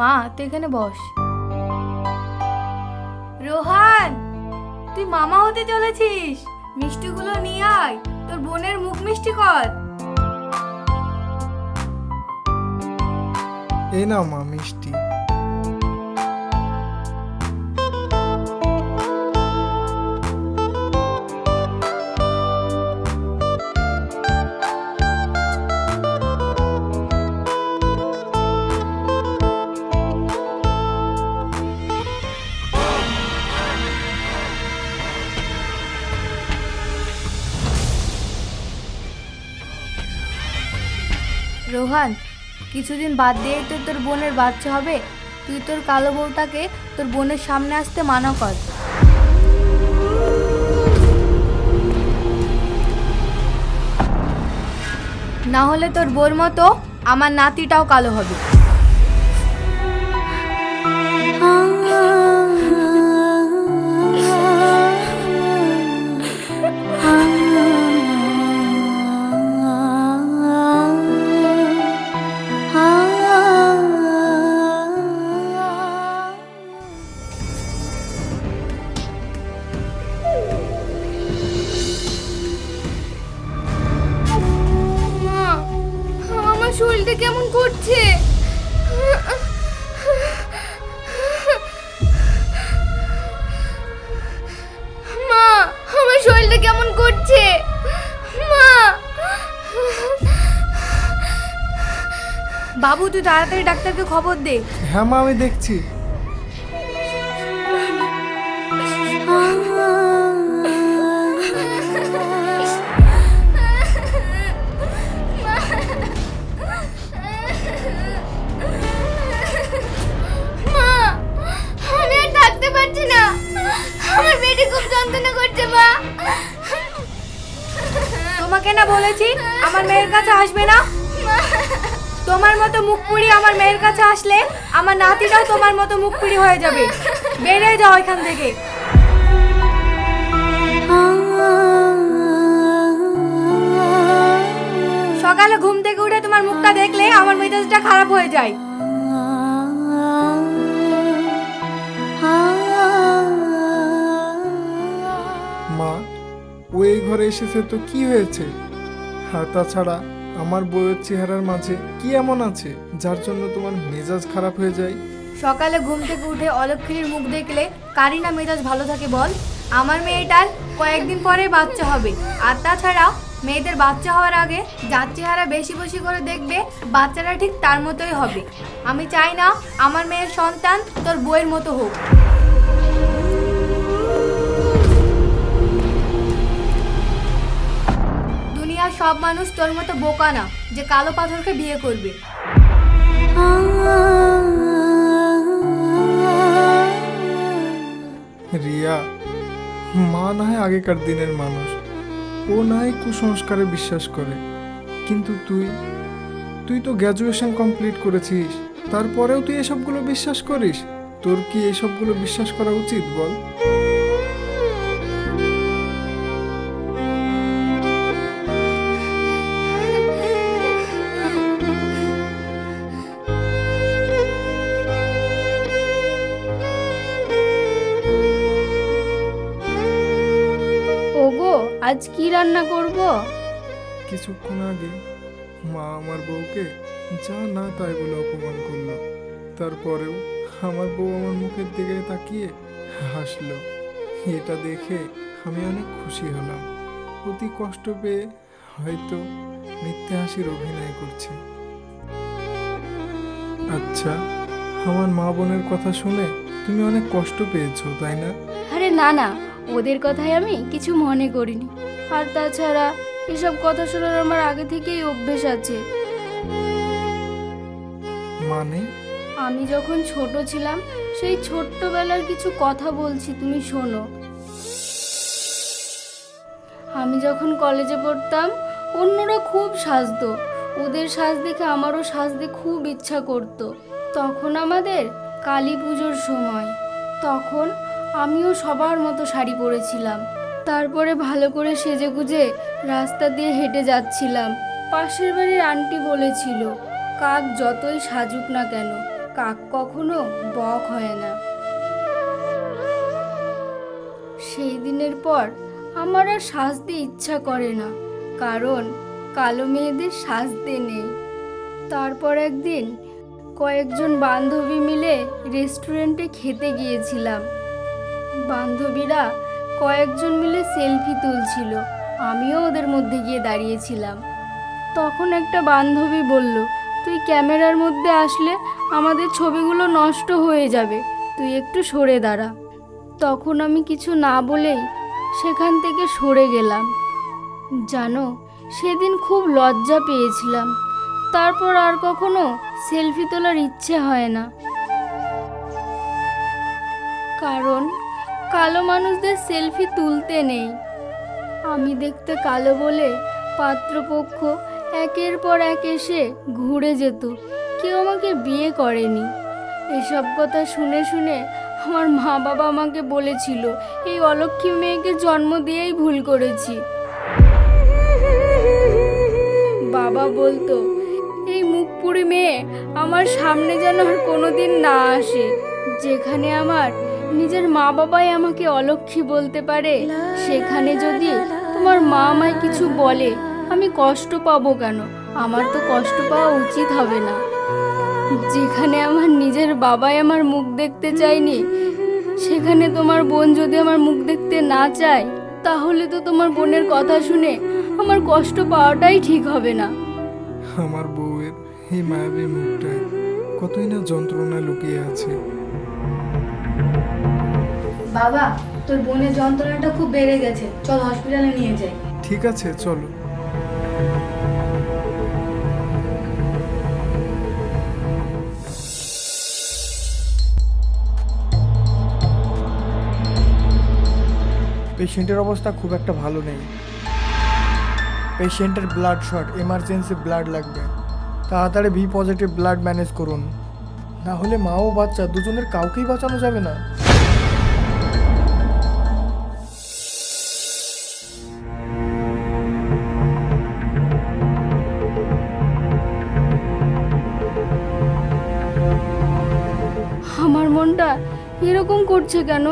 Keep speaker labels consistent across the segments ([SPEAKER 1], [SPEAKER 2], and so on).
[SPEAKER 1] মা, তুই এখানে বস। রোহান, তুই মামা হতে চলেছিস। মিষ্টিগুলো নিয়ে আয়, তোর বোনের মুখ মিষ্টি কর।
[SPEAKER 2] এই নাও মা, মিষ্টি।
[SPEAKER 1] রোহান, কিছুদিন বাদ দিয়েই তো তোর বোনের বাচ্চা হবে। তুই তোর কালো বউটাকে তোর বোনের সামনে আসতে মানা কর। না হলে তোর বোর মতো আমার নাতিটাও কালো হবে। বাবু তুই তাড়াতাড়ি ডাক্তারকে খবর দে।
[SPEAKER 2] হ্যাঁ মা আমি দেখছি।
[SPEAKER 1] মা আমি আর থাকতে পারছি না। আমার পেটে খুব যন্ত্রণা করছে মা। তোমাকে না বলেছি আমার মেয়ের কাছে আসবে না? তোমার মতো মুখ পুড়ি আমার মেয়ের কাছে আসলে আমার নাতিটাও তোমার মতো মুখ পুড়ি হয়ে যাবে। বেরিয়ে যাও এখান থেকে। সকালে ঘুম থেকে উঠে তোমার মুখটা দেখলে আমার মেজাজটা খারাপ হয়ে যায়।
[SPEAKER 2] মা ও এই ঘরে এসেছে তো কি হয়েছে? আর তাছাড়া আমার বউয়ের চেহারার মাঝে কি এমন আছে যার জন্য তোমার মেজাজ খারাপ হয়ে যায়?
[SPEAKER 1] সকালে ঘুম থেকে উঠে অলক্ষীর মুখ দেখলে কারি না মেজাজ ভালো থাকে বল? আমার মেয়েটার কয়েকদিন পরে বাচ্চা হবে। আর তাছাড়া মেয়েদের বাচ্চা হওয়ার আগে যার চেহারা বেশি বেশি করে দেখবে বাচ্চাটা ঠিক তার মতোই হবে। আমি চাই না আমার মেয়ের সন্তান তোর বইয়ের মতো হোক। সব মানুষ তোর মতো বোকা না, যে কালো পাথরকে বিয়ে করবে।
[SPEAKER 2] রিয়া, মা না হয় আগেকার দিনের মানুষ। ও না হয় কুসংস্কারে বিশ্বাস করে। কিন্তু তুই তুই তো গ্র্যাজুয়েশন কমপ্লিট করেছিস। তারপরেও তুই এসবগুলো বিশ্বাস করিস? তোর কি এসবগুলো বিশ্বাস করা উচিত বল?
[SPEAKER 3] রান্না করব?
[SPEAKER 2] কিছুক্ষণ আগে মা আমার বউকে যা না তাই বলে অপমান করল। তারপরেও আমার বউ আমার মুখের দিকে তাকিয়ে হাসলো। এটা দেখে আমি অনেক খুশি হলাম। অতি কষ্ট পেয়ে হয়তো মিথ্যে হাসির অভিনয় করছে। আচ্ছা আমার মা বোনের কথা শুনে তুমি অনেক কষ্ট পেয়েছ তাই না?
[SPEAKER 3] আরে না না ওদের কথায় আমি কিছু মনে করিনি। আর তাছাড়া এসব কথা শোনার আমার আগে থেকেই অভ্যেস আছে।
[SPEAKER 2] মানে?
[SPEAKER 3] আমি যখন ছোট ছিলাম সেই ছোট্টবেলার কিছু কথা বলছি তুমি শোনো। আমি যখন কলেজে পড়তাম অন্যরা খুব সাজতো। ওদের সাজ দেখে আমারও সাজতে খুব ইচ্ছা করত। তখন আমাদের কালী পুজোর সময় তখন আমিও সবার মতো শাড়ি পরেছিলাম। তারপরে ভালো করে সেজে গুজে রাস্তা দিয়ে হেঁটে যাচ্ছিলাম। পাশের বাড়ির আন্টি বলেছিল, কাক যতই সাজুক না কেন, কাক কখনো বক হয় না। সেই দিনের পর আমার আর সাজতে ইচ্ছা করে না, কারণ কালো মেয়েদের সাজতে নেই। তারপর একদিন কয়েকজন বান্ধবী মিলে রেস্টুরেন্টে খেতে গিয়েছিলাম। বান্ধবীরা কয়েকজন মিলে সেলফি তুলছিল। আমিও ওদের মধ্যে গিয়ে দাঁড়িয়েছিলাম। তখন একটা বান্ধবী বলল, তুই ক্যামেরার মধ্যে আসলে আমাদের ছবিগুলো নষ্ট হয়ে যাবে। তুই একটু সরে দাঁড়া। তখন আমি কিছু না বলেই সেখান থেকে সরে গেলাম। জানো, সেদিন খুব লজ্জা পেয়েছিলাম। তারপর আর কখনো সেলফি তোলার ইচ্ছে হয় না। কারণ কালো মানুষদের সেলফি তুলতে নেই। আমি দেখতে কালো বলে পাত্রপক্ষ একের পর এক এসে ঘুরে যেত। কেউ আমাকে বিয়ে করেনি। এসব কথা শুনে শুনে আমার মা বাবা আমাকে বলেছিল, এই অলক্ষী মেয়েকে জন্ম দিয়েই ভুল করেছি। বাবা বলতো, এই মুখপুরি মেয়ে আমার সামনে যেন আর কোনোদিন না আসে। যেখানে আমার নিজের মা বাবাই আমাকে অলক্ষী বলতে পারে। সেখানে যদি তোমার মা আমায় কিছু বলে আমি কষ্ট পাবো কেন? আমার তো কষ্ট পাওয়া উচিত হবে না। যেখানে আমার নিজের বাবাই আমার মুখ দেখতে চায়নি সেখানে তোমার বোন যদি আমার মুখ দেখতে না চায় তাহলে তো তোমার বোনের কথা শুনে আমার কষ্ট পাওয়াটাই ঠিক হবে না।
[SPEAKER 2] আমার বউয়ের এই মায়াবী মুখটায় কতই না যন্ত্রণা লুকিয়ে আছে।
[SPEAKER 1] বাবা, তোর বোনের যন্ত্রণাটা খুব বেড়ে গেছে। চল হসপিটালে নিয়ে যাই।
[SPEAKER 2] ঠিক আছে, চলো।
[SPEAKER 4] পেশেন্টের অবস্থা খুব একটা ভালো নেই। পেশেন্টের ব্লাড শর্ট এমার্জেন্সি ব্লাড লাগবে। তাড়াতাড়ি ভি পজিটিভ ব্লাড ম্যানেজ করুন। না হলে মা ও বাচ্চা, দুজনের কাউকেই বাঁচানো যাবে না।
[SPEAKER 3] করছে কেন?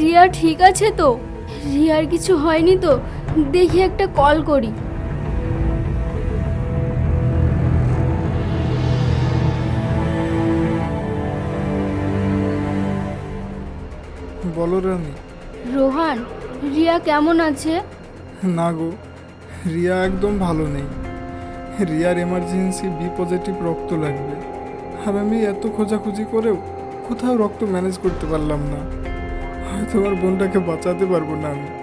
[SPEAKER 3] রিয়া ঠিক আছে তো? রিয়ার কিছু হয়নি তো? দেখি একটা কল করি।
[SPEAKER 2] বলো রানী।
[SPEAKER 3] রোহান রিয়া কেমন আছে?
[SPEAKER 2] না গো রিয়া একদম ভালো নেই। রিয়ার এমার্জেন্সি বি পজিটিভ রক্ত লাগবে। আর আমি এত খোঁজাখুঁজি করেও কোথাও রক্ত ম্যানেজ করতে পারলাম না। হয়তো আমার বোনটাকে বাঁচাতে পারব না আমি।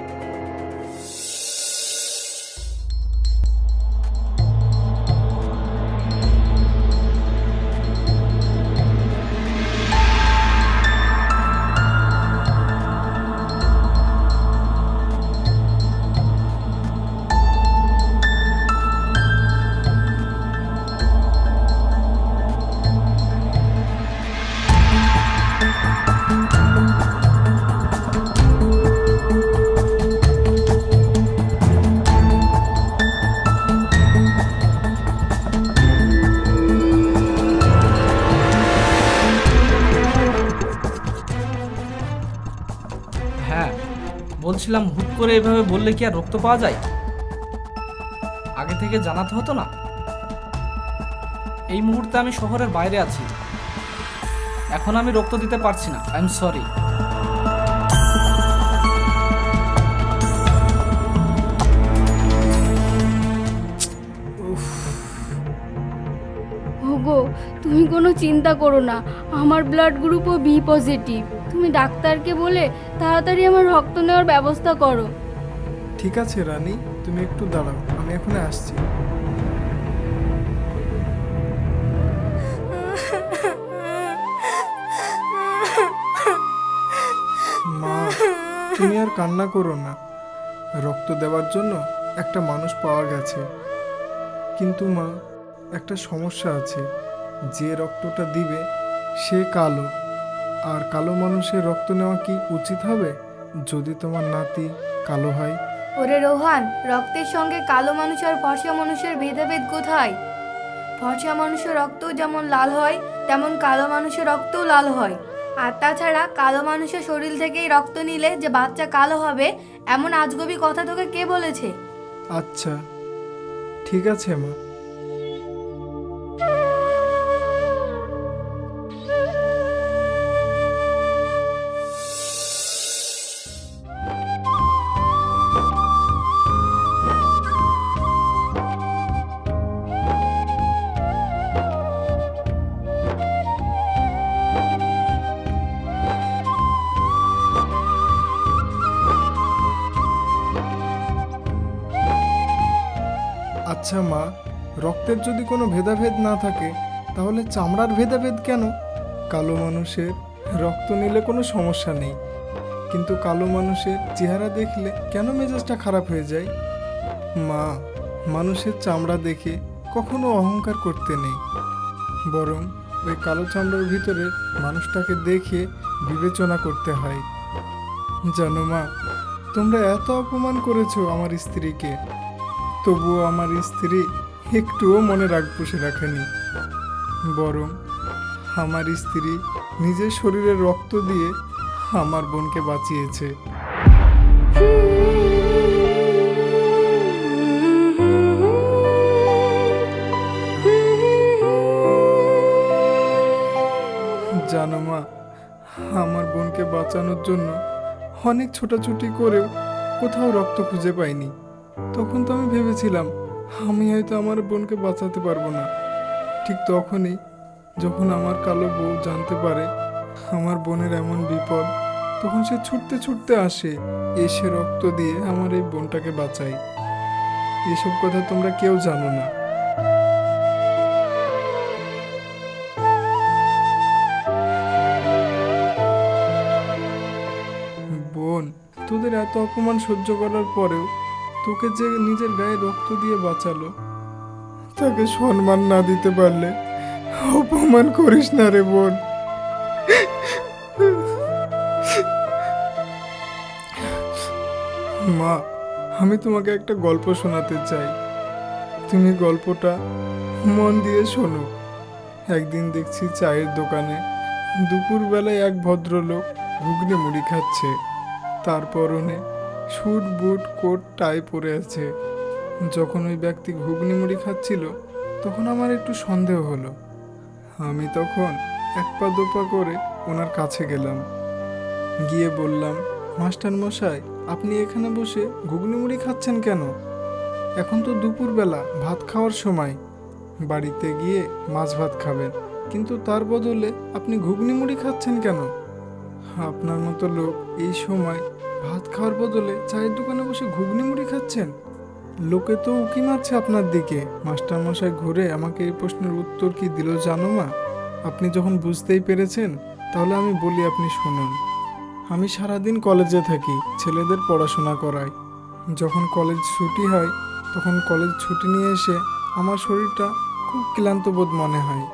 [SPEAKER 5] বলছিলাম, হুট করে এভাবে বললে কি আর রক্ত পাওয়া যায়? আগে থেকে জানাতে হতো না? এই মুহূর্তে আমি শহরের বাইরে আছি। এখন আমি রক্ত দিতে পারছি না। আই এম সরি
[SPEAKER 3] তুমি কোনো চিন্তা করো না। আমার ব্লাড গ্রুপও বি পজিটিভ তুমি ডাক্তারকে বলে তাড়াতাড়ি আমার রক্ত নেওয়ার ব্যবস্থা করো।
[SPEAKER 2] ঠিক আছে, রানী। তুমি একটু দাঁড়াও। আমি এখন আসছি। মা, তুমি আর কান্না করো না। রক্ত দেওয়ার জন্য একটা মানুষ পাওয়া গেছে। কিন্তু মা, একটা সমস্যা আছে। যে রক্তটা দিবে, সে কালো। আর কালো মানুষের রক্ত নেওয়া কি উচিত হবে? যদি তোমার নাতি কালো হয়?
[SPEAKER 1] ওরে রোহান রক্তের সঙ্গে কালো মানুষ আর ফসা মানুষের ভেদাভেদ কোথায়? ফর্সা মানুষের রক্ত যেমন লাল হয় তেমন কালো মানুষের রক্তও লাল হয়। আর তাছাড়া কালো মানুষের শরীর থেকেই রক্ত নিলে যে বাচ্চা কালো হবে এমন আজগবি কথা তোকে কে বলেছে?
[SPEAKER 2] আচ্ছা ঠিক আছে মা। আচ্ছা মা, রক্তের যদি কোনো ভেদাভেদ না থাকে, তাহলে চামড়ার ভেদাভেদ কেন? কালো মানুষের রক্ত নিলে কোনো সমস্যা নেই। কিন্তু কালো মানুষের চেহারা দেখলে কেন মেজাজটা খারাপ হয়ে যায়? মা, মানুষের চামড়া দেখে কখনো অহংকার করতে নেই। বরং ওই কালো চামড়ার ভিতরে মানুষটাকে দেখে বিবেচনা করতে হয়। জানো মা, তোমরা এত অপমান করেছ আমার স্ত্রীকে। তবুও আমার স্ত্রী একটুও মনে রাগ পুষে রাখেনি। বরং আমার স্ত্রী নিজের শরীরের রক্ত দিয়ে আমার বোনকে বাঁচিয়েছে। জানো মা, আমার বোনকে বাঁচানোর জন্য অনেক ছোটাছুটি করেও কোথাও রক্ত খুঁজে পাইনি। তখন তো আমি ভেবেছিলাম, আমি হয়তো আমার বোনকে বাঁচাতে পারব না। ঠিক তখনই যখন আমার কালো বউ জানতে পারে আমার বোনের এমন বিপদ, তখন সে ছুটতে ছুটতে আসে, এসে রক্ত দিয়ে আমার এই বোনটাকে বাঁচায়। এসব কথা তোমরা কেউ জানো না। বোন, তোদের এত অপমান সহ্য করার পরেও তোকে যে নিজের গায়ে রক্ত দিয়ে বাঁচালো, তাকে সম্মান না দিতে পারলে অপমান করিস না রে বোন। মা, আমি তোমাকে একটা গল্প শোনাতে চাই। তুমি গল্পটা মন দিয়ে শোনো। একদিন দেখছি চায়ের দোকানে দুপুরবেলায় এক ভদ্রলোক ঘুগনি মুড়ি খাচ্ছে। তার পরনে স্যুট বুট, কোট, টাই পরে আছে। যখন ওই ব্যক্তি ঘুগনি মুড়ি খাচ্ছিল, তখন আমার একটু সন্দেহ হলো। আমি তখন এক পা দোপা করে ওনার কাছে গেলাম। গিয়ে বললাম, মাস্টার মশাই, আপনি এখানে বসে ঘুগনি মুড়ি খাচ্ছেন কেন? এখন তো দুপুরবেলা, ভাত খাওয়ার সময়। বাড়িতে গিয়ে মাছ ভাত খাবেন, কিন্তু তার বদলে আপনি ঘুগনি মুড়ি খাচ্ছেন কেন? আপনার মতো লোক এই সময় ভাত খাওয়ার বদলে চায়ের দোকানে বসে ঘুগনি মুড়ি খাচ্ছেন? লোকে তো উকি মারছে আপনার দিকে। মাস্টার মশাই ঘুরে আমাকে এই প্রশ্নের উত্তর কি দিল জানো মা? আপনি যখন বুঝতেই পেরেছেন, তাহলে আমি বলি আপনি শুনুন। আমি সারাদিন কলেজে থাকি, ছেলেদের পড়াশোনা করাই। যখন কলেজ ছুটি হয়, তখন কলেজ ছুটি নিয়ে এসে আমার শরীরটা খুব ক্লান্ত বোধ মনে হয়।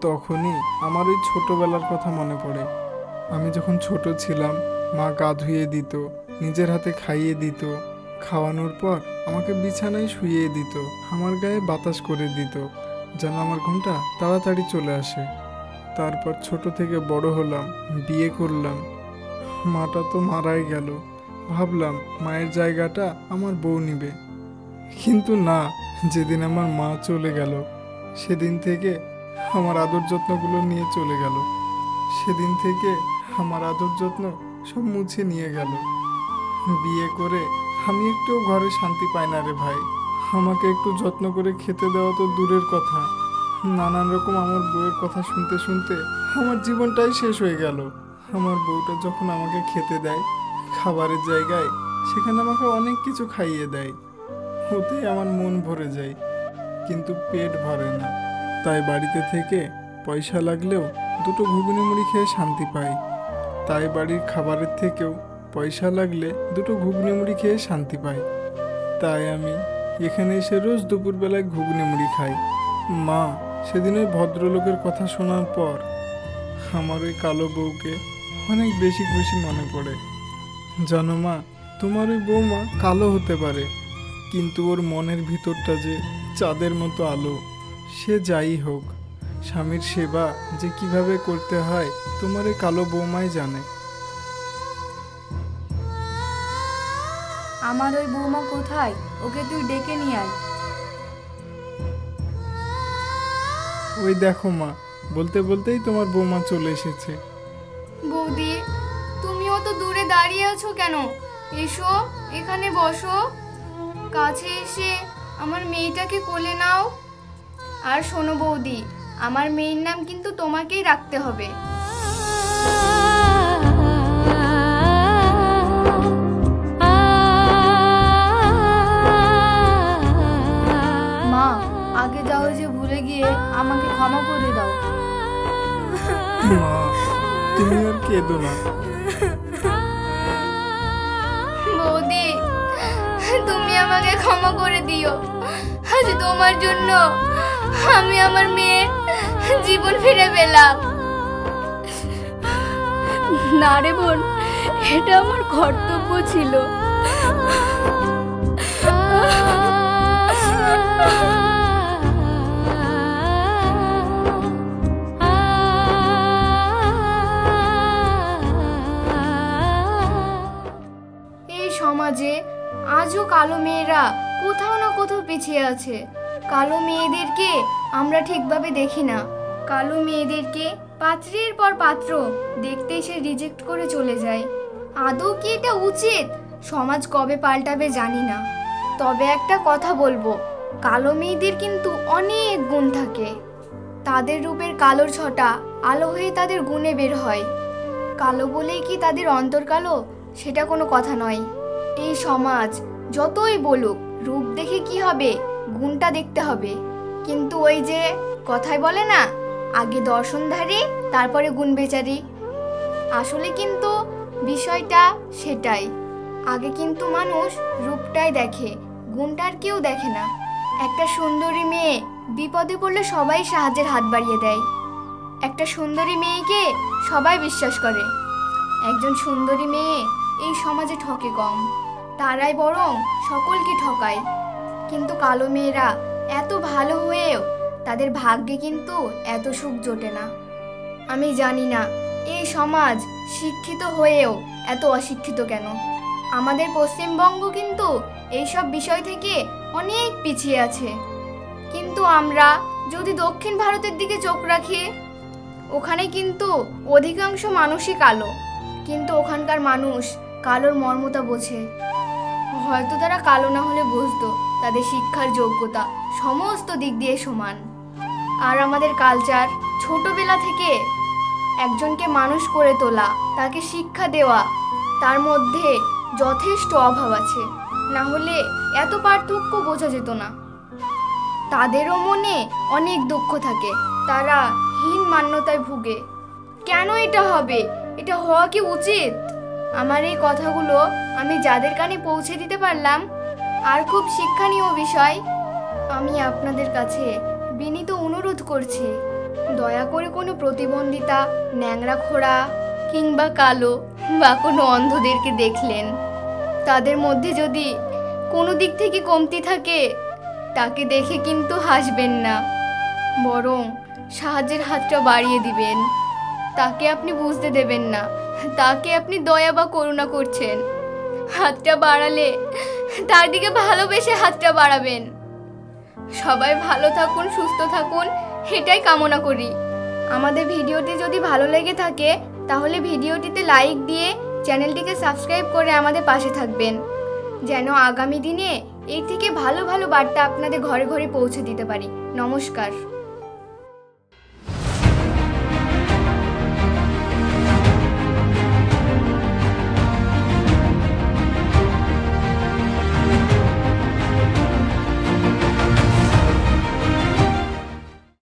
[SPEAKER 2] তখনই আমার ওই ছোটোবেলার কথা মনে পড়ে। আমি যখন ছোট ছিলাম মা গা ধুয়ে দিত, নিজের হাতে খাইয়ে দিত। খাওয়ানোর পর আমাকে বিছানায় শুইয়ে দিত, আমার গায়ে বাতাস করে দিত, যেন আমার ঘুমটা তাড়াতাড়ি চলে আসে। তারপর ছোট থেকে বড় হলাম, বিয়ে করলাম। মাটা তো মারাই গেল। ভাবলাম মায়ের জায়গাটা আমার বউ নিবে। কিন্তু না, যেদিন আমার মা চলে গেল, সেদিন থেকে আমার আদর যত্নগুলো নিয়ে চলে গেল। সেদিন থেকে আমার আদর যত্ন সব মুছে নিয়ে গেল। বিয়ে করে আমি একটু ঘরে শান্তি পাই না রে ভাই। আমাকে একটু যত্ন করে খেতে দেওয়া তো দূরের কথা। নানান রকম আমার বউয়ের কথা শুনতে শুনতে আমার জীবনটাই শেষ হয়ে গেল। আমার বউটা যখন আমাকে খেতে দেয়, খাবারের জায়গায়, সেখানে আমাকে অনেক কিছু খাইয়ে দেয়। ওতেই আমার মন ভরে যায়, কিন্তু পেট ভরে না। তাই বাড়িতে থেকে পয়সা লাগলেও দুটো ঘুগনি মুড়ি খেয়ে শান্তি পাই। তাই বাড়ির খাবারের থেকেও পয়সা লাগলে দুটো ঘুগনি মুড়ি খেয়ে শান্তি পাই। তাই আমি এখানে এসে রোজ দুপুরবেলায় ঘুগনি মুড়ি খাই। মা, সেদিন ওই ভদ্রলোকের কথা শোনার পর আমার ওই কালো বউকে অনেক বেশি খুশি মনে পড়ে। জানো মা, তোমার ওই বৌমা কালো হতে পারে, কিন্তু ওর মনের ভিতরটা যে চাঁদের মতো আলো, সে যাই হোক। স্বামীর সেবা যে কীভাবে করতে হয় তোমার এই কালো বৌমাই জানে।
[SPEAKER 1] আমার ওই বৌমা কোথায়? ওকে তুই ডেকে নিয়ে আয়।
[SPEAKER 2] ওই দেখো মা বলতে বলতেই তোমার বৌমা চলে এসেছে।
[SPEAKER 6] বৌদি তুমিও তো দূরে দাঁড়িয়ে আছো কেন? এসো এখানে বসো। কাছে এসে আমার মেয়েটাকে কোলে নাও। আর শোনো বৌদি আমার মেয়ের নাম কিন্তু তোমাকেই রাখতে হবে।
[SPEAKER 1] মা আগে যাও যে ভুলে গিয়ে আমাকে ক্ষমা করে দাও।
[SPEAKER 2] মা তুমি আর কেঁদো না।
[SPEAKER 6] বৌদি তুমি আমাকে ক্ষমা করে দিও। আজ তোমার জন্য আমি আমার মেয়ে জীবন ফিরে পেলাম। না রে বোন, এটা আমার কর্তব্য ছিল। এই সমাজে আজও কালো মেয়েরা কোথাও না কোথাও পিছিয়ে আছে। কালো মেয়েদেরকে আমরা ঠিকভাবে দেখি না। কালো মেয়েদেরকে পাত্রের পর পাত্র দেখতে এসে রিজেক্ট করে চলে যায়। আদৌ কি এটা উচিত? সমাজ কবে পাল্টাবে জানি না। তবে একটা কথা বলব, কালো মেয়েদের কিন্তু অনেক গুণ থাকে। তাদের রূপের কালোর ছটা আলো হয়ে তাদের গুণে বের হয়। কালো বলেই কি তাদের অন্তর কালো? সেটা কোনো কথা নয়। এই সমাজ যতই বলুক, রূপ দেখে কি হবে? গুণটা দেখতে হবে। কিন্তু ওই যে কথায় বলে না, আগে দর্শনধারী তারপরে গুণ বেচারি। আসলে কিন্তু বিষয়টা সেটাই। আগে কিন্তু মানুষ রূপটাই দেখে, গুণটার কেউ দেখে না। একটা সুন্দরী মেয়ে বিপদে পড়লে সবাই সাহায্যের হাত বাড়িয়ে দেয়। একটা সুন্দরী মেয়েকে সবাই বিশ্বাস করে। একজন সুন্দরী মেয়ে এই সমাজে ঠকে কম। তারাই বরং সকলকে ঠকায়। কিন্তু কালো মেয়েরা এত ভালো হয়েও তাদের ভাগ্যে কিন্তু এত সুখ জোটে না। আমি জানি না এই সমাজ শিক্ষিত হয়েও এত অশিক্ষিত কেন? আমাদের পশ্চিমবঙ্গ কিন্তু এইসব বিষয় থেকে অনেক পিছিয়ে আছে। কিন্তু আমরা যদি দক্ষিণ ভারতের দিকে চোখ রাখি, ওখানে কিন্তু অধিকাংশ মানুষই কালো। কিন্তু ওখানকার মানুষ কালোর মর্মতা বোঝে। হয়তো তারা কালো না হলে বুঝতো। তাদের শিক্ষার যোগ্যতা সমস্ত দিক দিয়ে সমান। আর আমাদের কালচার ছোটবেলা থেকে একজনকে মানুষ করে তোলা, তাকে শিক্ষা দেওয়া, তার মধ্যে যথেষ্ট অভাব আছে। না হলে এত পার্থক্য বোঝা যেত না। তাদেরও মনে অনেক দুঃখ থাকে, তারা হীন মান্যতায় ভুগে। কেন এটা হবে? এটা হওয়া কি উচিত? আমার এই কথাগুলো আমি যাদের কানে পৌঁছে দিতে পারলাম আর খুব শিক্ষণীয় বিষয়। আমি আপনাদের কাছে বিনীত অনুরোধ করছি, দয়া করে কোনো প্রতিবন্ধিতা ন্যাংরা খোড়া কিংবা কালো বা কোনো অন্ধদেরকে দেখলেন। তাদের মধ্যে যদি কোনো দিক থেকে কমতি থাকে, তাকে দেখে কিন্তু হাসবেন না। বরং সাহায্যের হাতটা বাড়িয়ে দিবেন। তাকে আপনি বুঝতে দেবেন না। তাকে আপনি দয়া বা করুণা করছেন। হাতটা বাড়ালে তার দিকে ভালোবেসে হাতটা বাড়াবেন। সবাই ভালো থাকুন, সুস্থ থাকুন, এটাই কামনা করি। আমাদের ভিডিওটি যদি ভালো লেগে থাকে, তাহলে ভিডিওটিতে লাইক দিয়ে চ্যানেলটিকে সাবস্ক্রাইব করে আমাদের পাশে থাকবেন। যেন আগামী দিনে এর থেকে ভালো ভালো বার্তা আপনাদের ঘরে ঘরে পৌঁছে দিতে পারি। নমস্কার।